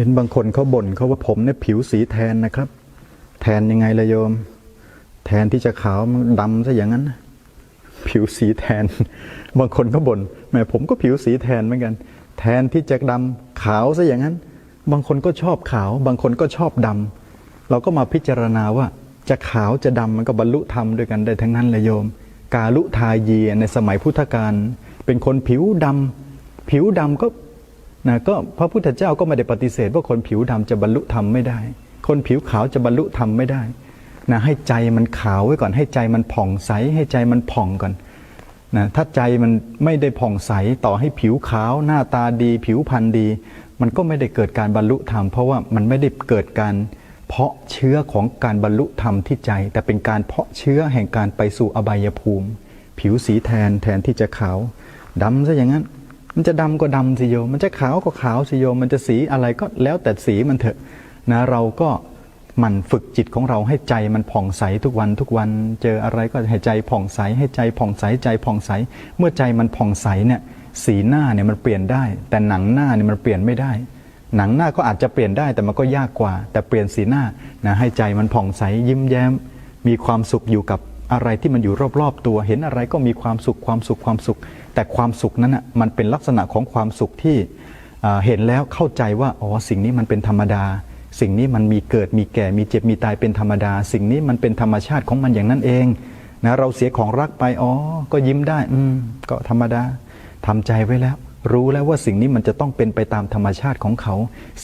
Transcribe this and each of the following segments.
เห็นบางคนเขาบ่นเขาว่าผมเนี่ยผิวสีแทนนะครับ แทนยังไงละโยม แทนที่จะขาวมันดำซะอย่างนั้น ผิวสีแทน บางคนก็บ่นแหมผมก็ผิวสีแทนเหมือนกัน แทนที่จะดำขาวซะอย่างนั้น บางคนก็ชอบขาว บางคนก็ชอบดำเราก็มาพิจารณาว่า จะขาวจะดำมันก็บรรลุธรรมด้วยกันได้ทั้งนั้นเลยโยม กาลุทายีในสมัยพุทธกาลเป็นคนผิวดำผิวดำก็ นะก็พระพุทธเจ้าก็ไม่ได้ปฏิเสธว่าคนผิวดำจะบรรลุธรรมไม่ได้ คนผิวขาวจะบรรลุธรรมไม่ได้นะให้ใจมันขาวไว้ก่อนให้ใจมันผ่องใส ให้ใจมันผ่องก่อนนะถ้าใจมันไม่ได้ผ่องใสต่อให้ผิวขาว หน้าตาดี ผิวพรรณดี มันก็ไม่ได้เกิดการบรรลุธรรม เพราะว่ามันไม่ได้เกิดการเพาะเชื้อของการบรรลุธรรมที่ใจ แต่เป็นการเพาะเชื้อแห่งการไปสู่อบายภูมิ ผิวสีแทนแทนที่จะขาวดำซะอย่างนั้น มันจะดำก็ดำสิโยม มันจะขาวก็ขาวสิโยม มันจะสีอะไรก็แล้วแต่สีมันเถอะนะเราก็มันฝึกจิตของเราให้ใจมันผ่องใสทุกวันทุกวันเจออะไรก็ให้ใจผ่องใสให้ใจผ่องใสใจผ่องใส เมื่อใจมันผ่องใสเนี่ยสีหน้าเนี่ยมันเปลี่ยนได้ แต่หนังหน้าเนี่ยมันเปลี่ยนไม่ได้ หนังหน้าก็อาจจะเปลี่ยนได้แต่มันก็ยากกว่า แต่เปลี่ยนสีหน้านะให้ใจมันผ่องใสยิ้มแย้ม มีความสุขอยู่กับ อะไรที่มันอยู่รอบๆตัว เห็นอะไรก็มีความสุขความสุขความสุข แต่ความสุขนั้นอะมันเป็นลักษณะของความสุขที่เห็นแล้วเข้าใจว่าอ๋อสิ่งนี้มันเป็นธรรมดา สิ่งนี้มันมีเกิดมีแก่มีเจ็บมีตายเป็นธรรมดา สิ่งนี้มันเป็นธรรมชาติของมันอย่างนั้นเองนะเราเสียของรักไปอ๋อก็ยิ้มได้อืมก็ธรรมดาทำใจไว้แล้ว รู้แล้วว่าสิ่งนี้มันจะต้องเป็นไปตามธรรมชาติของเขา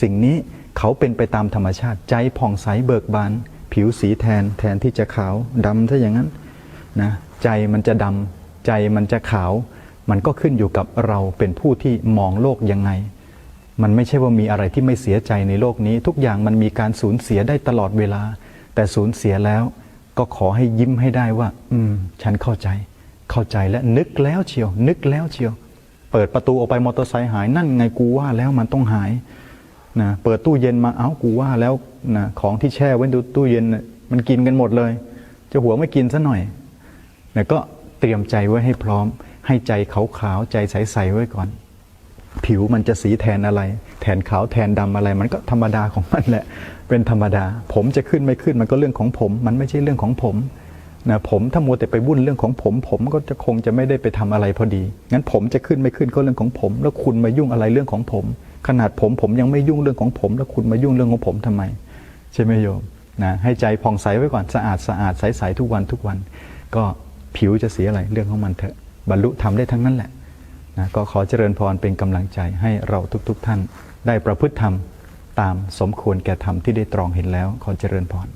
สิ่งนี้เขาเป็นไปตามธรรมชาติใจผ่องใสเบิกบาน ผิวสีแทนแทนที่จะขาวดำถ้าอย่างนั้นนะใจมันจะดำใจมันจะขาว มันก็ขึ้นอยู่กับเราเป็นผู้ที่มองโลกยังไง มันไม่ใช่ว่ามีอะไรที่ไม่เสียใจในโลกนี้ ทุกอย่างมันมีการสูญเสียได้ตลอดเวลา แต่สูญเสียแล้ว ก็ขอให้ยิ้มให้ได้ว่า อืม ฉันเข้าใจ เข้าใจและนึกแล้วเชียว นึกแล้วเชียว เปิดประตูออกไปมอเตอร์ไซค์หายนั่นไงกูว่าแล้วมันต้องหาย นะเปิดตู้เย็นมาเอ้ากูว่าแล้วนะของที่แช่ไว้ในตู้เย็นมันกินกันหมดเลย จะหัวไม่กินซะหน่อยแต่ก็เตรียมใจไว้ให้พร้อม ให้ใจขาวๆใจใสๆไว้ก่อน ผิวมันจะสีแทนอะไร แทนขาวแทนดำอะไร มันก็ธรรมดาของมันแหละ เป็นธรรมดา ผมจะขึ้นไม่ขึ้นมันก็เรื่องของผม มันไม่ใช่เรื่องของผมนะผมถ้ามัวแต่ไปวุ่นเรื่องของผม ผมก็จะคงจะไม่ได้ไปทำอะไรพอดีงั้นผมจะขึ้นไม่ขึ้นก็เรื่องของผม แล้วคุณมายุ่งอะไรเรื่องของผม ขนาดผมผมยังไม่ยุ่งเรื่องของผม แล้วคุณมายุ่งเรื่องของผมทำไม ใช่ไหมโยมนะให้ใจผ่องใสไว้ก่อนสะอาดสะอาดใสๆทุกวันทุกวัน ก็ผิวจะเสียอะไรเรื่องของมันเถอะบรรลุทำได้ทั้งนั้นแหละนะก็ขอเจริญพรเป็นกำลังใจให้เราทุกๆทท่าน ได้ประพฤติธรรมตามสมควรแก่ธรรมที่ได้ตรองเห็นแล้วขอเจริญพร